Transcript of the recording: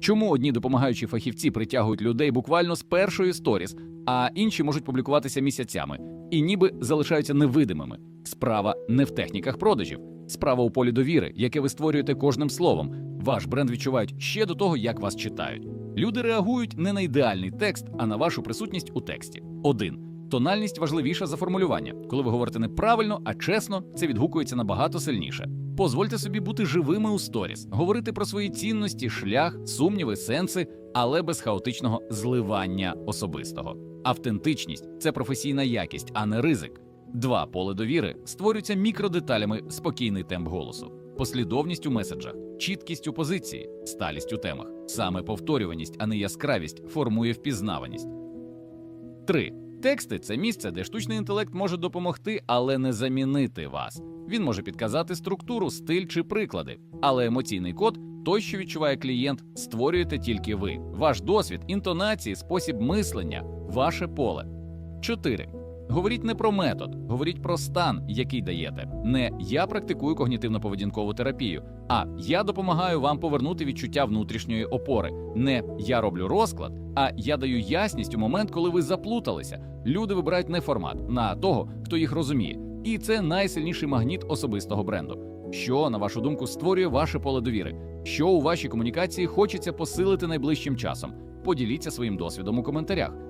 Чому одні допомагаючі фахівці притягують людей буквально з першої сторіс, а інші можуть публікуватися місяцями і ніби залишаються невидимими? Справа не в техніках продажів, справа у полі довіри, яке ви створюєте кожним словом. Ваш бренд відчувають ще до того, як вас читають. Люди реагують не на ідеальний текст, а на вашу присутність у тексті. Один. Тональність важливіша за формулювання. Коли ви говорите неправильно, а чесно, це відгукується набагато сильніше. Позвольте собі бути живими у сторіс, говорити про свої цінності, шлях, сумніви, сенси, але без хаотичного зливання особистого. Автентичність це професійна якість, а не ризик. Два поле довіри створюються мікродеталями спокійний темп голосу, послідовність у меседжах, чіткість у позиції, сталість у темах. Саме повторюваність, а не яскравість, формує впізнаваність. 3. Тексти це місце, де штучний інтелект може допомогти, але не замінити вас. Він може підказати структуру, стиль чи приклади, але емоційний код, той, що відчуває клієнт, створюєте тільки ви. Ваш досвід, інтонації, спосіб мислення, ваше поле. 4. Говоріть не про метод, говоріть про стан, який даєте. Не я практикую когнітивно-поведінкову терапію, а я допомагаю вам повернути відчуття внутрішньої опори. Не я роблю розклад, а я даю ясність у момент, коли ви заплуталися. Люди вибирають не формат на того, хто їх розуміє. І це найсильніший магніт особистого бренду. Що, на вашу думку, створює ваше поле довіри? Що у вашій комунікації хочеться посилити найближчим часом? Поділіться своїм досвідом у коментарях.